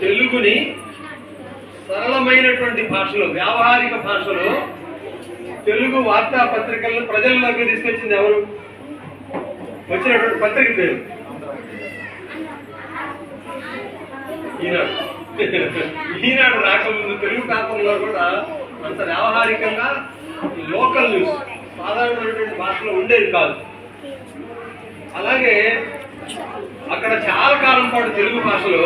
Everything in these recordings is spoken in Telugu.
తెలుగుని సరళమైనటువంటి భాషలో వ్యావహారిక భాషలో తెలుగు వార్తాపత్రికలను ప్రజల్లోకి తీసుకొచ్చింది ఎవరు? వచ్చినటువంటి పత్రిక పేరు? ఈనాడు. ఈనాడు రాకముందు తెలుగు పేపర్లో కూడా అంత వ్యావహారికంగా లోకల్ న్యూస్ సాధారణమైనటువంటి భాషలో ఉండేది కాదు. అలాగే అక్కడ చాలా కాలం పాటు తెలుగు భాషలో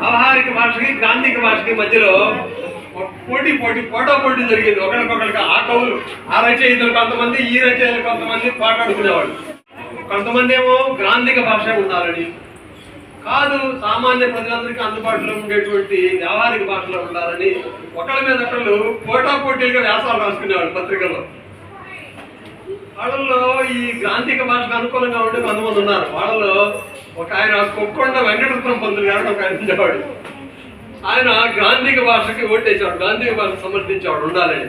వ్యవహారిక భాషకి గ్రాంధిక భాషకి మధ్యలో పోటీ పోటీ పోటా పోటీ జరిగింది. ఒకరికొకరికి ఆ కవులు ఆ రచయితలు కొంతమంది ఈ రచయితలు కొంతమంది పోటాడుకునేవాళ్ళు కొంతమంది ఏమో గ్రాంధిక భాష ఉండాలని. కాదు సామాన్య ప్రజలందరికీ అందుబాటులో ఉండేటువంటి వ్యవహారిక భాషలో ఉండాలని ఒకళ్ళ మీద ఒకళ్ళు పోటా పోటీలుగా వ్యాసాలు రాసుకునేవాళ్ళు పత్రికల్లో. వాళ్ళలో ఈ గ్రాంధిక భాషకు అనుకూలంగా ఉండే కొంతమంది ఉన్నారు. వాళ్ళలో ఒక ఆయన కొక్కొండ వెంకటరత్నం పంతులు గారు ఒక ఆయన ఉండేవాడు. ఆయన గ్రాంధిక భాషకి ఓటేసేవాడు గ్రాంధిక భాష సమర్థించేవాడు ఉండాలని.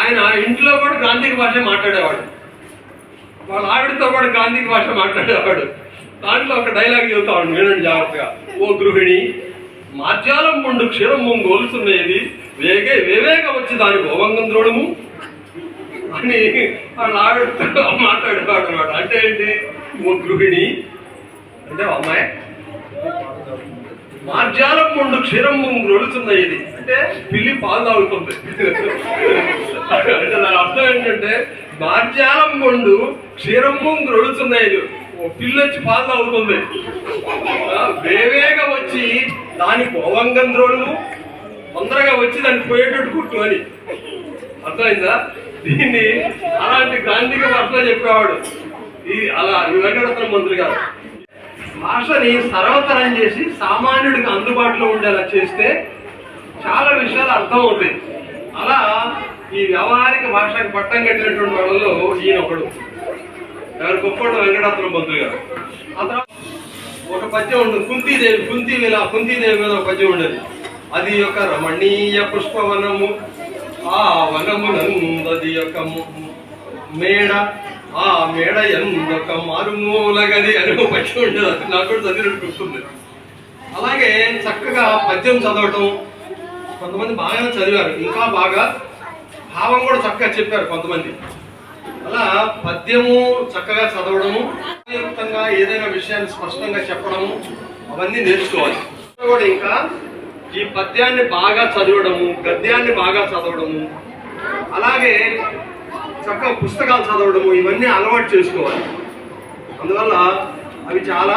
ఆయన ఇంట్లో కూడా గ్రాంధిక భాష మాట్లాడేవాడు. వాళ్ళ ఆవిడతో కూడా గాంధీకి భాష మాట్లాడేవాడు. దాంట్లో ఒక డైలాగ్ చెబుతాడు వినండి జాగ్రత్తగా. ఓ గృహిణి మాధ్యాహ్నం ముందు క్షీరం ముందు గోలుతున్నది వేగే వివేక వచ్చి దాని గోవంగం ద్రోణము అని వాళ్ళ ఆవిడతో మాట్లాడేవాడు అనమాట. అంటే ఏంటి? ఓ గృహిణి అంటే అమ్మాయి? మార్జాలం ముందు క్షీరం రొలుతున్నాయి ఇది. అంటే పిల్లి పాలు తాగుతుంది. అంటే దాని అర్థం ఏంటంటే మార్జాలం ముందు క్షీరం ముందు రొడుతున్నాయి ఓ పిల్లి వచ్చి పాలు తాగుతుంది. వేవేగా వచ్చి దాని గోవంగం ద్రోణము తొందరగా వచ్చి దాన్ని పోయేటట్టు కుట్టు అని. అర్థమైందా? దీన్ని అలాంటి గాంధీగా అర్థం చెప్పేవాడు. ఈ అలా ఈ వెంకటరత్న మంత్రి గారు. భాషని సర్వతరం చేసి సామాన్యుడికి అందుబాటులో ఉండేలా చేస్తే చాలా విషయాలు అర్థం అవుతాయి అలా ఈ వ్యవహారిక భాషకు పట్టం కట్టినటువంటి వాళ్ళలో ఈయన ఒకడు. ఎవరు గొప్పడు వెంకటాత్రం మంత్రి గారు. అతను ఒక పద్యం ఉంటుంది కుంతీదేవి కుంతీ కుంతీదేవి మీద ఒక పద్యం ఉండేది. అది ఒక రమణీయ పుష్పవనము ఆ వనమునందది యొక్క ము- మేడ ఆ మేడ ఎందొక మారుమూల గది అని ఒక పద్యం ఉండేది. అది నాకు కూడా చదివినట్టు గుర్తుంది. అలాగే చక్కగా పద్యం చదవటం కొంతమంది బాగానే చదివారు. ఇంకా బాగా భావం కూడా చక్కగా చెప్పారు కొంతమంది. అలా పద్యము చక్కగా చదవడము యుక్తంగా ఏదైనా విషయాన్ని స్పష్టంగా చెప్పడము అవన్నీ నేర్చుకోవాలి. కూడా ఇంకా ఈ పద్యాన్ని బాగా చదవడము గద్యాన్ని బాగా చదవడము అలాగే చక్కగా పుస్తకాలు చదవడము ఇవన్నీ అలవాటు చేసుకోవాలి. అందువల్ల అవి చాలా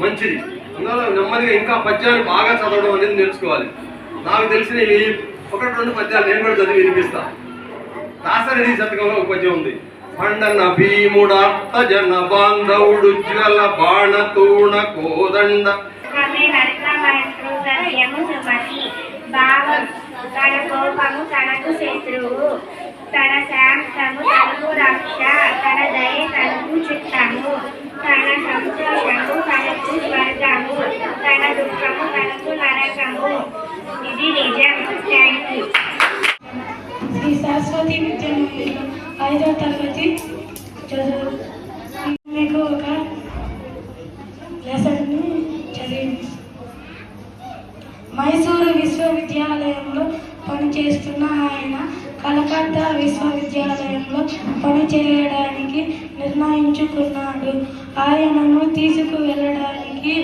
మంచిది. అందువల్ల నెమ్మదిగా ఇంకా పద్యాన్ని బాగా చదవడం అనేది నేర్చుకోవాలి. నాకు తెలిసినవి ఒకటి రెండు పద్యాలు నేను కూడా చదివి వినిపిస్తా. దాసరిది శతకంలో ఒక పద్యం ఉంది. పండన భీముడార్త జన బాంధవుడు జ్వల బాణతూణ కోదండ. భావం తన కోపము తనకు శత్రువు. తన శాంతము తనకు రక్ష తన దయ తనకు చిత్తము. తన సంతోషము తనకు స్వర్గము. తన దుఃఖము తనకు నరకము. ఇది నిజం. థ్యాంక్ యూ శ్రీ సరస్వతి విద్యామందిర్లో ఐదో తరగతి చదువు మీకు ఒక లెసన్ని చదివి మైసూరు విశ్వవిద్యాలయంలో పనిచేస్తున్న ఆయన ఉన్నత విశ్వవిద్యాలయంలో పనిచేయడానికి నిర్ణయించుకున్నాడు. ఆయనను తీసుకువెళ్ళడానికి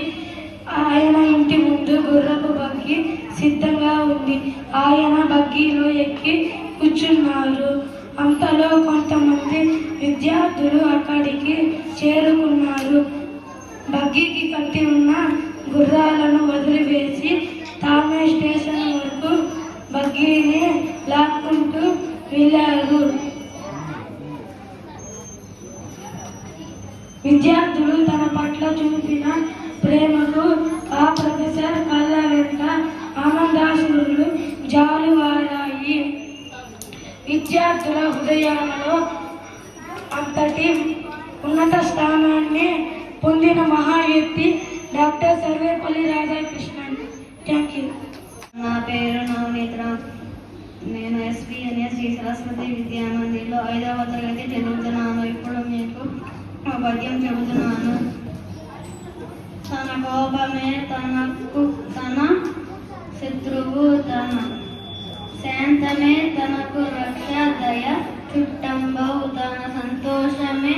ఆయన ఇంటి ముందు గుర్రపు బగ్గి సిద్ధంగా ఉంది. ఆయన బగ్గీలో ఎక్కి కూర్చున్నారు. అంతలో కొంతమంది విద్యార్థులు అక్కడికి చేరుకున్నారు. బగ్గీకి కట్టి ఉన్న గుర్రాలను వదిలివేసి తామే స్టేషన్ పట్ల చూపిన ప్రేమకు ఆ ప్రొఫెసర్ కళ్ళ వెంట ఆనందాశ్రులు జాలువారాయి విద్యార్థుల హృదయాలలో అంతటి ఉన్నత స్థానాన్ని పొందిన మహావ్యక్తి doctor Sarvepalli Radhakrishnan. Thank you నా పేరు నవనీత్ర నేను ఎస్పీఎన్ఎస్ శ్రీ సరస్వతి విద్యానందిలో ఐదవ తరగతి చదువుతున్నాను. ఇప్పుడు మీకు పద్యం చెబుతున్నాను. తన కోపమే తనకు తన శత్రువు తన శాంతమే తనకు రక్ష దయ చుట్టంబౌ తన సంతోషమే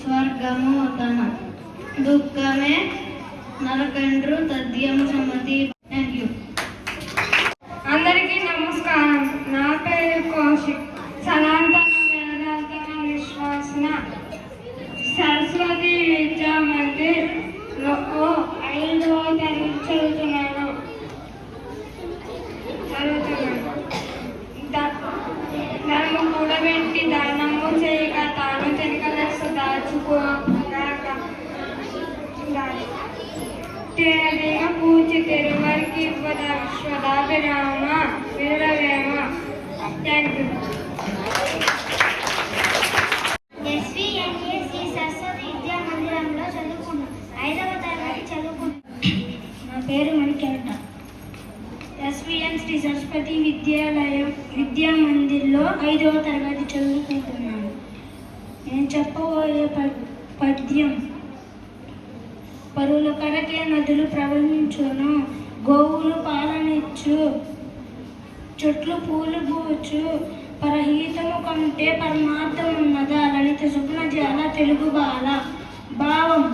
స్వర్గము తన దుఃఖమే నరకండ్రు తద్యము సమతి థ్యాంక్ యూ అందరికీ నమస్కారం నా పేరు కౌశిక్ సనాతన వేదాంతన విశ్వాసన సరస్వతి విద్యా మందిర్లో ఐదవ తరగతి చదువుతున్నాను చదువుతున్నాను ద- ధనము కూడబెట్టి దానము చేయక తాను తిరగలసు దాచుకోక దాని తేలిక పూచి తెరువరికి ఇవ్వద రామ వీరవేమ థ్యాంక్ యూ శ్రీ సరస్వతి విద్యా మందిరంలో చదువుకున్నాను ఐదవ తరగతి చదువుకున్నాను నా పేరు మణికంఠ ఎస్విఎన్ శ్రీ సరస్వతి విద్యాలయం విద్యా మందిర్లో ఐదవ తరగతి చదువుకుంటున్నాను. నేను చెప్పబోయే ప- పద్యం. పరుల కరకే నదులు ప్రవహించును. గోవులు పాలనిచ్చు చెట్లు పూలు పూచు పరహితము కంటే పరమార్థం ఉన్నదా లలిత సుగుణ తెలుగు బాల భావం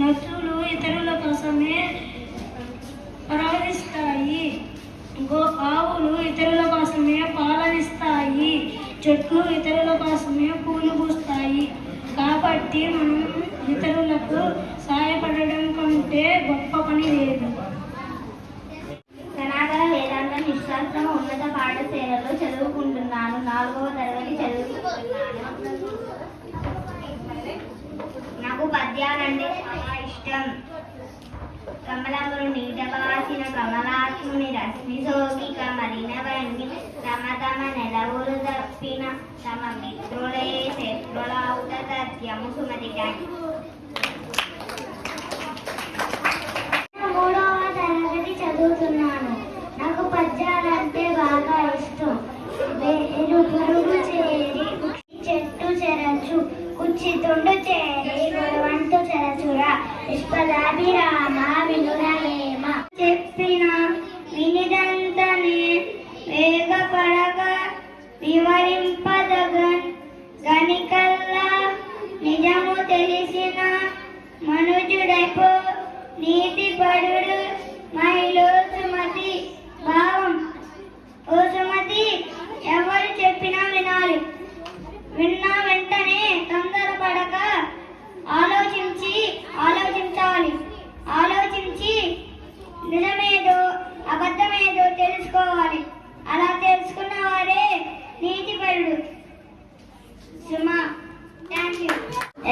నదులు ఇతరుల కోసమే ప్రవహిస్తాయి గో ఆవులు ఇతరుల కోసమే పాలనిస్తాయి. చెట్లు ఇతరుల కోసమే పూలు పూస్తాయి. కాబట్టి మనం ఇతరులకు సహాయపడడం కంటే గొప్ప పని లేదు. సనాతన వేదాంత నిశ్శాస్త్రం ఉన్నత పాఠశాలలో చదువుకుంటున్నాను. నాలుగవ తరగతి చదువుకుంటున్నాను. నాకు పద్యాలంటే చాలా ఇష్టం. కమలములు నీట కమలాత్ముని రశ్మి సోకి కమలిన తమ తమ నెలవులు తప్పిన తమ మిత్రులే శత్రులవుత సత్యము సుమతి మూడవ తరగతి చదువుతున్నాను నాకు పద్యాలంటే బాగా ఇష్టం వేరు పురుగు చేరి చెట్టు చెరచు కుచ్చి తుండు చేరి గొడవంటు చెరచురా విశ్వదాభిరామ వినురవేమ చెప్పిన వినిదంతనే వేగపడగ వివరింపదగన్ గనికల్లా నిజము తెలిసిన మనుజుడైపో నీతి పరుడు మైలో సుమతి భావం ఓ సుమతి ఎవరు చెప్పినా వినాలి విన్నా వెంటనే తొందరపడక ఆలోచించి ఆలోచించాలి ఆలోచించి నిజమేదో అబద్ధమేదో తెలుసుకోవాలి అలా తెలుసుకున్న వారే నీతిపరుడు సుమా thank you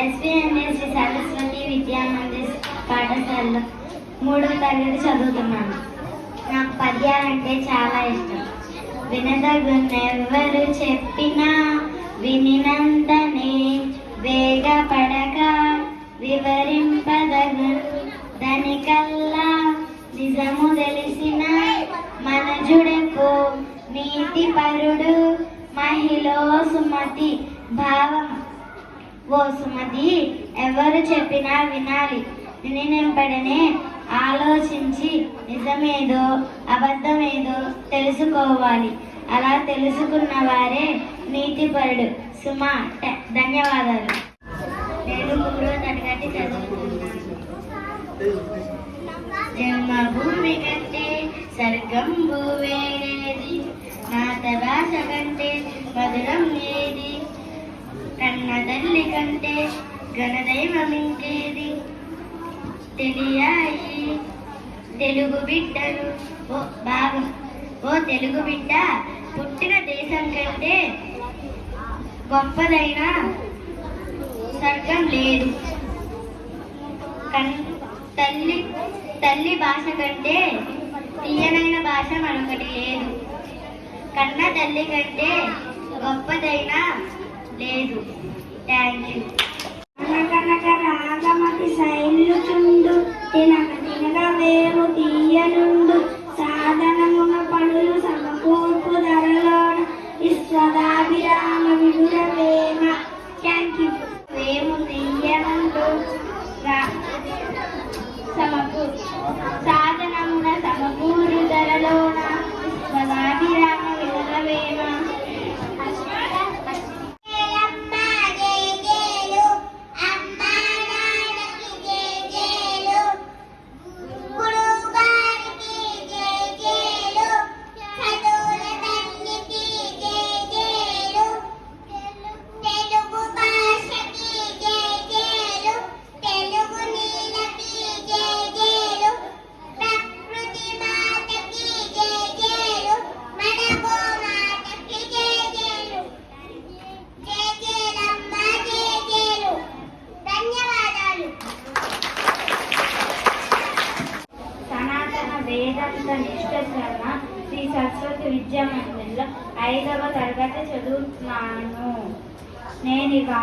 SPNS Saraswati Vidya Mandir పాఠశాలలో మూడో తరగతి చదువుతున్నాను. నాకు పద్యాలంటే చాలా ఇష్టం. వినదగునెవ్వరు చెప్పినా వినినంతనే వేగపడక వివరింపదగు. దానికల్లా నిజము తెలిసిన మనజుడకు నీతి పరుడు మహిళ సుమతి భావం. ఓ సుమతి ఎవరు చెప్పినా వినాలి. వినినంపడనే ఆలోచించి నిజమేదో అబద్ధమేదో తెలుసుకోవాలి. అలా తెలుసుకున్న వారే నీతిపరుడు. సుమా ధన్యవాదాలు. నేను మూడో తరగతి చదువుతున్నాను. జన్మభూమి కంటే స్వర్గం భూవేరేది. మాత భాష కంటే మధురం ఏది? కన్న తల్లి కంటే ఘనదైవం ఇంకేది తెలియాయి. తెలుగు బిడ్డలు ఓ భాగం ఓ తెలుగు బిడ్డ పుట్టిన దేశం కంటే గొప్పదైన స్వర్గం లేదు. కన్ తల్లి తల్లి భాష కంటే తీయనైన భాష మరొకటి లేదు. కన్న తల్లి కంటే గొప్పదైన లేదు. Thank you.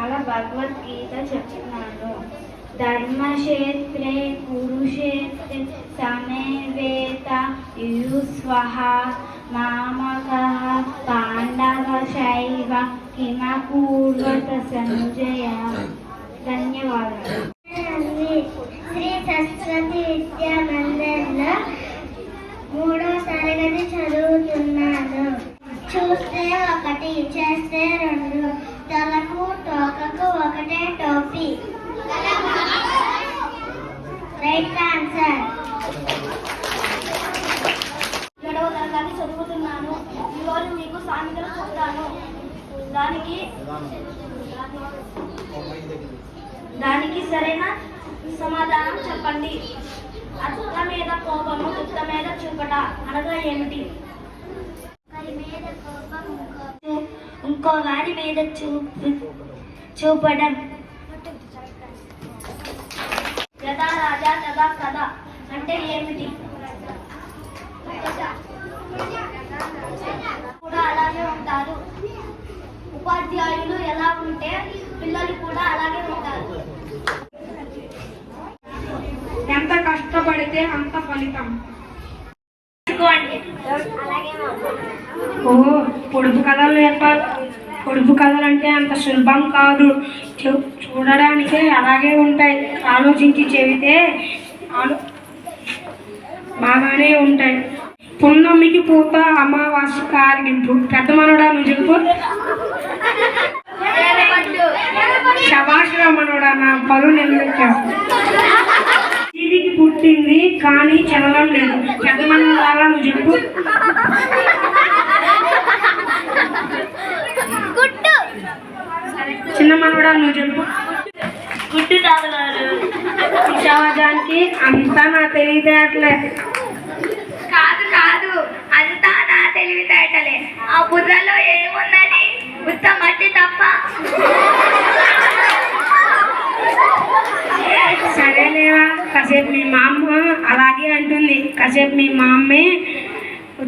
చాలా భగవద్గీత చెప్తున్నాను ధర్మక్షేత్రే కురుక్షేత్రే సమేవేత యుస్వహ మామక పాండవ శైవ కిమకూర్వత సంజయ. ధన్యవాదాలు. శ్రీ సరస్వతి విద్యా మందిర్లో మూడో తరగతి చదువుతున్నాను. చూస్తే ఒకటి చేస్తే రెండు. తలకు తోకకు ఒకటే టోపీ. Right answer. ఏడవ తరగతి చదువుతున్నాను. ఈరోజు మీకు సామెతలు చెప్తాను. దానికి దానికి సరైన సమాధానం చెప్పండి. అత్త మీద కోపము తుత్త మీద చూపట అనగా ఏమిటి ఒకరి మీద కోపం ఇంకో- ఇంకో వారి మీద చూపు చూపడం. యథా రాజా తదా కథ. అంటే ఏమిటి? కూడా అలాగే ఉంటారు. ఉపాధ్యాయులు ఎలా ఉంటే పిల్లలు కూడా అలాగే ఉంటారు. ఎంత కష్టపడితే అంత ఫలితం. ఓ పొడుపు కథలు చెప్పాలి పొడుపు కథలు అంటే అంత సులభం కాదు. చూ- అలాగే ఉంటాయి. ఆలోచించి చెబితే బాగానే ఉంటాయి. పున్నమికి పూత అమావాస్య కారిగింపు. పెద్ద మనోడా నువ్వు చెప్పు. మనోడా నా పలు నిలబెట్టావు. జీవికి పుట్టింది కానీ చదవడం లేదు. పెద్ద మనోడా నువ్వు చెప్పు. మనోడా నువ్వు చెప్పు గుడ్డు తాగలారు సమాజానికి అంతా నా తెలివితేటలే. కాదు కాదు. అంతా నా తెలివితేటలే. ఆ బుర్రలో ఏముందని ఉత్త మట్టి తప్ప. సరేలేరా కాసేపు మీ మా అమ్మ అలాగే అంటుంది. కాసేపు మీ మా అమ్మే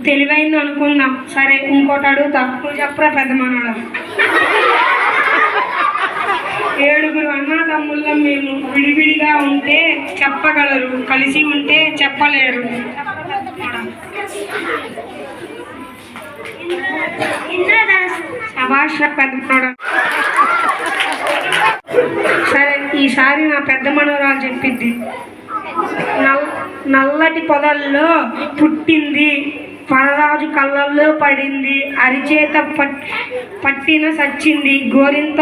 తెలివైంది అనుకుందాం సరే ఇంకోటి అడుగుతా. నువ్వు చెప్పరా పెద్ద మనోడా ఏడుగురు అన్నదమ్ముళ్ళం మేము విడివిడిగా ఉంటే చెప్పగలరు కలిసి ఉంటే చెప్పలేరు. పెద్ద సరే ఈసారి నా పెద్ద మనోరాలు చెప్పింది నల్ నల్లటి పొదల్లో పుట్టింది పరరాజు కళ్ళల్లో పడింది అరిచేత పట్టిన సచ్చింది గోరింత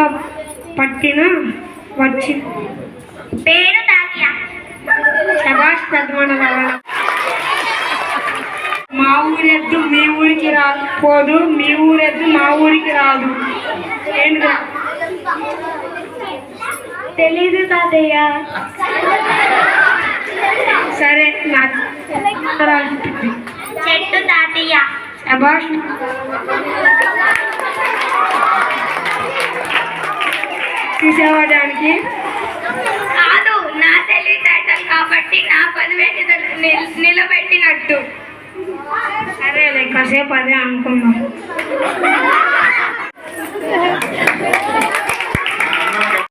పట్టిన వచ్చి పేరు శభాష్ పెద్ద మనోరాలు మా ఊరెద్దు మీ ఊరికి రా పోదు మీ ఊరెద్దు మా ఊరికి రాదు. ఏంటిదా? తెలీదు తాతయ్య. సరే నా మనోరాలు చెప్పింది చెట్టు తాతయ్య. శభాష్ చూసావా దానికి కాదు నా తెలివితేటలు కాబట్టి నా పదివే నిలబెట్టినట్టు. సరేలే కాసేపు అదే అనుకుందాం.